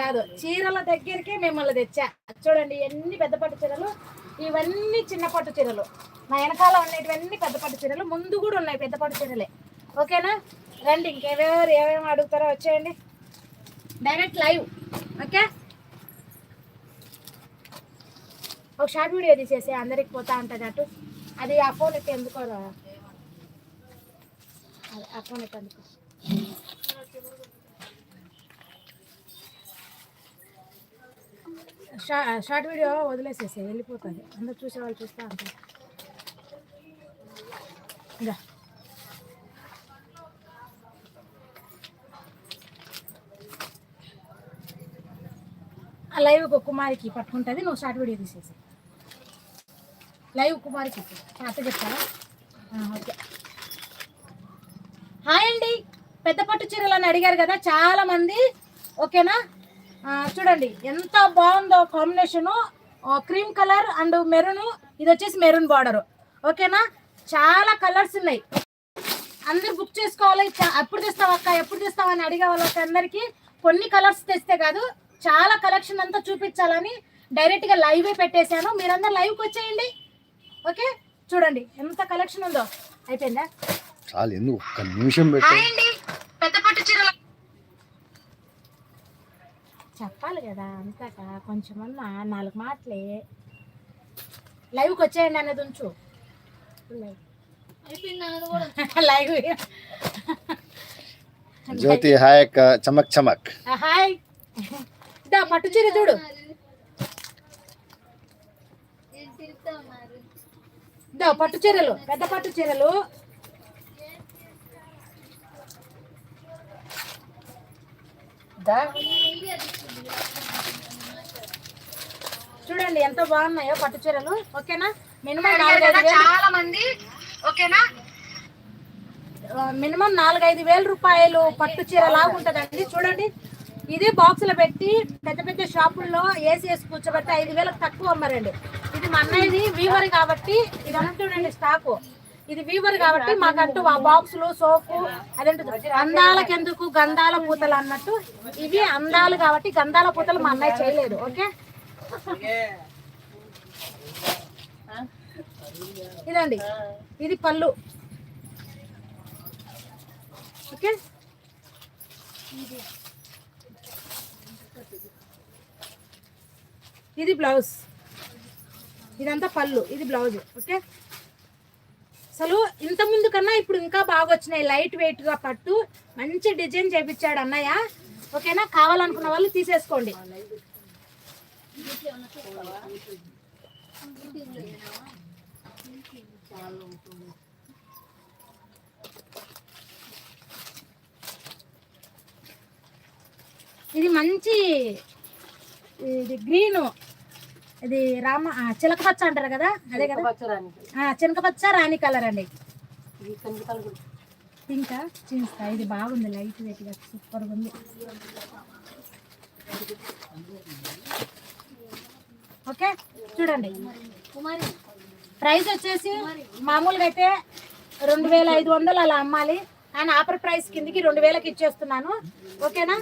కాదు. చీరల దగ్గరికి మిమ్మల్ని తెచ్చా. చూడండి ఎన్ని పెద్ద పట్టు చీరలు? ఇవన్నీ చిన్న పట్టు చీరలు. నా వెనకాల ఉన్నటువన్నీ పెద్ద పట్టు చీరలు. ముందు కూడా ఉన్నాయి పెద్ద పట్టు చీరలే. ఓకేనా? రండి ఇంకెవరెవరు ఏమేమి అడుగుతారో వచ్చేయండి. Direct live. ఓకే? ఒక షార్ట్ వీడియో తీసేసి అందరికి పోతా ఉంటుంది అటు అది ఆ ఫోన్ ఎత్తి ఎందుకోరా ఆ ఫోన్ ఎత్తి ఎందుకో. షార్ట్ వీడియో వదిలేసేసి వెళ్ళిపోతుంది. అందరు చూసే వాళ్ళు చూస్తూ ఉంటారు. ఇంకా ఆ లైవ్ ఒక కుమారికి పట్టుకుంటుంది నువ్వు షార్ట్ వీడియో తీసేసి లైవ్ కుమారికి అత్త చెప్తారా ఓకే. హాయ్ అండి. పెద్ద పట్టు చీరలు అని అడిగారు కదా చాలామంది ఓకేనా? చూడండి ఎంత బాగుందో combination cream colour and maroon. ఇది వచ్చేసి మెరూన్ బార్డర్ ఓకేనా చాలా కలర్స్ ఉన్నాయి. అందరు బుక్ చేసుకోవాలి. ఎప్పుడు తెస్తావు అక్క? ఎప్పుడు తెస్తావు అని అడిగే వాళ్ళకి అందరికి కొన్ని కలర్స్ తెస్తే కాదు చాలా కలెక్షన్ అంతా చూపించాలని డైరెక్ట్గా లైవ్ పెట్టేశాను. మీరందరు లైవ్కి వచ్చేయండి. ఓకే చూడండి ఎంత కలెక్షన్ ఉందో. అయిపోయిందా? చాలు ఎందుకు ఒక్క నిమిషం పెట్టు హాయ్ అండి పెద్ద పట్టు చీరలు చెప్పాలి కదా అంతాక కొంచెమన్నా నాలుగు మాటలే. లైవ్కి వచ్చేయండి అనేది ఉంచు. లైవ్. జ్యోతి హాయ్ అక్క. చమక్ చమక్. హాయ్. దా పట్టు చీర చూడు. దా పట్టు చీరలు. పెద్ద పట్టు చీరలు. దా చూడండి ఎంత బాగున్నాయో పట్టు చీరలు. ఓకేనా? మినిమం చాలా మంది ఓకేనా? మినిమం నాలుగైదు వేల రూపాయలు పట్టు చీర లాగా ఉంటుందండి. చూడండి. ఇది బాక్సులో పెట్టి పెద్ద పెద్ద షాపుల్లో ఏసీ వేసి కూర్చోబెట్టి ఐదు వేలకు తక్కువ అమ్మారండి. ఇది మా అన్నయ్యది వీవర్ కాబట్టి ఇదంతా చూడండి స్టాకు ఇది వీవర్ కాబట్టి మాకంటూ ఆ బాక్సులు సోపు అదేంటి అందాలకెందుకు గంధాల పూతలు అన్నట్టు ఇవి అందాలు కాబట్టి గంధాల పూతలు మా అన్నయ్య చేయలేదు ఓకే? ఇదండి. ఇది పళ్ళు. ఓకే? ఇది బ్లౌజ్. ఇదంతా పళ్ళు. ఇది బ్లౌజ్ ఓకే? అసలు ఇంత ముందు కన్నా ఇప్పుడు ఇంకా బాగా వచ్చినాయి. లైట్ వెయిట్గా పట్టు. మంచి డిజైన్ చేపించాడు అన్నయ్య. ఓకేనా? కావాలనుకున్న వాళ్ళు తీసేసుకోండి. ఇది మంచి ఇది గ్రీన్ ఇది రామ చిలక పచ్చ అంటారు కదా? అదే కదా? ఆ, చిలక పచ్చ రాణి కలర్ అండి. పింకా చీన్స్కా ఇది బాగుంది లైట్ వెయిట్గా సూపర్ ఉంది. ఓకే చూడండి. ప్రైస్ వచ్చేసి మామూలుగా అయితే రెండు వేల ఐదు వందలు అలా అమ్మాలి. కానీ ఆఫర్ ప్రైస్ కిందకి రెండు వేలకి ఇచ్చేస్తున్నాను. ఓకేనా?